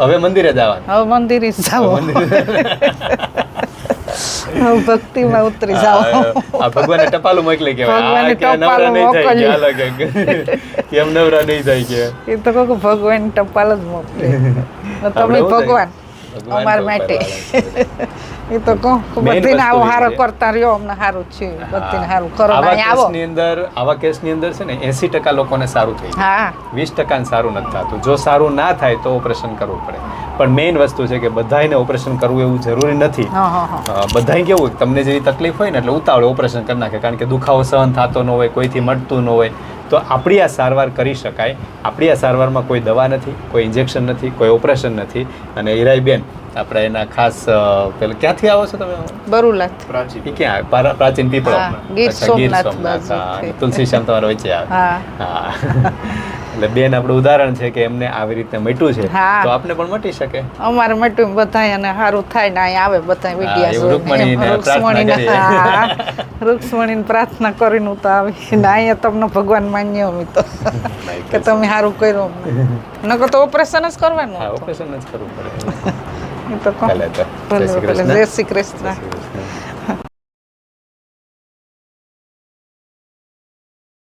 હવે મંદિરે જવાનું હવે મંદિરે જાઓ. હવે ભક્તિમાં ઉતરી જાઓ. આ ભગવાને ટપાલું મોકલી કે નવરા ટપાલું મોકલ્યું. કેમ નવરા નહીં થાય કે? એ તો કહો ભગવાન ટપાલ જ મોકલે. તમે ભગવાન. અમાર માટે. એ તો કહું બધીને આવો હારો કરતા રહ્યો અમને સારું છે બધીને સારું કરો આવો ની અંદર આવા કેસની અંદર છે ને એસી ટકા લોકોને સારું થઈ હા. વીસ ટકા સારું નથી થતું. જો સારું ના થાય તો ઓપરેશન કરવું પડે. પણ મેઇન વસ્તુ છે કે બધાને ઓપરેશન કરવું એવું જરૂરી નથી. બધાય કેવું તમને જેવી તકલીફ હોય ને એટલે ઉતાવળે ઓપરેશન કરી નાખે. કારણ કે દુખાવો સહન થતો ન હોય કોઈથી મળતું ન હોય. તો આપણી આ સારવાર કરી શકાય. આપણી આ સારવારમાં કોઈ દવા નથી કોઈ ઇન્જેક્શન નથી કોઈ ઓપરેશન નથી. અને ઈરાઈબેન આપણે એના ખાસ પેલા ક્યાંથી આવો છો તમે બરુલાત. પ્રાચીન. ક્યાં? પ્રાચીન પીપળો ગીર સોમનાથ છે. તુલસી શ્યામ તમારા વચ્ચે આવે. હા. એટલે બેન આપણું ઉદાહરણ છે કે એમને આવી રીતે મટ્યું છે તો આપને પણ મટી શકે? અમારે મટ્યું બધાય અને સારું થાય ને અહીં આવે બધાય વિડિયા રૂકમણીને પ્રાર્થના રૂક્ષ્મણીને પ્રાર્થના કરીને તો આવી ને અહીંયા તમને ભગવાન માન્ય અમે તો. કે તમે સારું કર્યું નકર તો ઓપરેશન જ કરવાનું ઓપરેશન જ કરવું પડે. તો જય શ્રી કૃષ્ણ. જય શ્રી કૃષ્ણ.